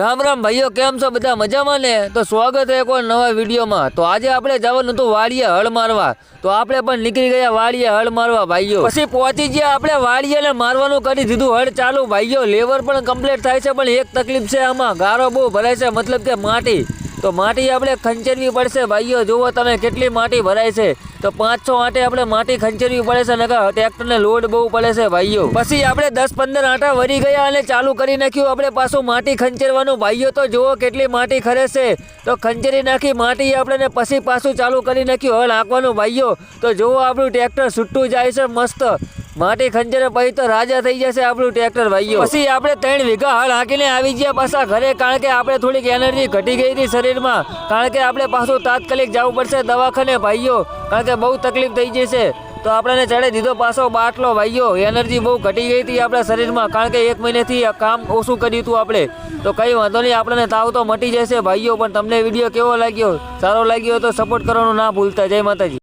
રામ રામ ભાઈઓ, કેમ છો? બધા મજામાં ને? તો સ્વાગત છે કોઈ નવા વિડીયોમાં. તો આજે આપણે જવાનું હતું વાડીએ હળ મારવા. તો આપણે પણ નીકળી ગયા વાડીએ હળ મારવા, ભાઈઓ. પછી પહોંચી ગયા આપણે વાડીએ મારવાનું કરી દીધું. હળ ચાલુ, ભાઈઓ, લેવર પણ કમ્પ્લીટ થાય છે, પણ એક તકલીફ છે આમાં. ગારો બહુ ભરાય છે, મતલબ કે માટી. તો માટી આપણે ખંચેરવી પડશે. ભાઈઓ, જુઓ તમે કેટલી માટી ભરાય છે. તો પાંચ છ આંટે આપણે માટી ખંચેરવી પડે છે, નકર ટ્રેક્ટરને લોડ બહુ પડે છે, ભાઈઓ. પછી આપણે દસ પંદર આંટા વરી ગયા અને ચાલુ કરી નાખ્યું. આપણે પાછું માટી ખંચેરવાનું. ભાઈઓ, તો જુઓ કેટલી માટી ખરે છે. તો ખંચેરી નાખી માટી આપણે પછી પાછું ચાલુ કરી નાખ્યું. હવે નાખવાનું ભાઈઓ. તો જુઓ આપણું ટ્રેક્ટર છૂટું જાય છે, મસ્ત. માટી ખંજરે પછી તો રાજા થઈ જશે આપણું ટ્રેક્ટર, ભાઈઓ. પછી આપણે ત્રણ વીઘા હળ હાંકીને આવી ગયા પાછા ઘરે, કારણ કે આપણે થોડીક એનર્જી ઘટી ગઈ હતી શરીરમાં. કારણ કે આપણે પાછું તાત્કાલિક જવું પડશે દવાખાને, ભાઈઓ. કારણ કે બહુ તકલીફ થઈ જશે. તો આપણને ચડે દીધો પાછો બાટલો, ભાઈઓ. એનર્જી બહુ ઘટી ગઈ હતી આપણા શરીરમાં, કારણ કે એક મહિનેથી કામ ઓછું કર્યું હતું આપણે. તો કંઈ વાંધો નહીં, આપણને તાવ તો મટી જશે, ભાઈઓ. પણ તમને વીડિયો કેવો લાગ્યો? સારો લાગ્યો તો સપોર્ટ કરવાનું ના ભૂલતા. જય માતાજી.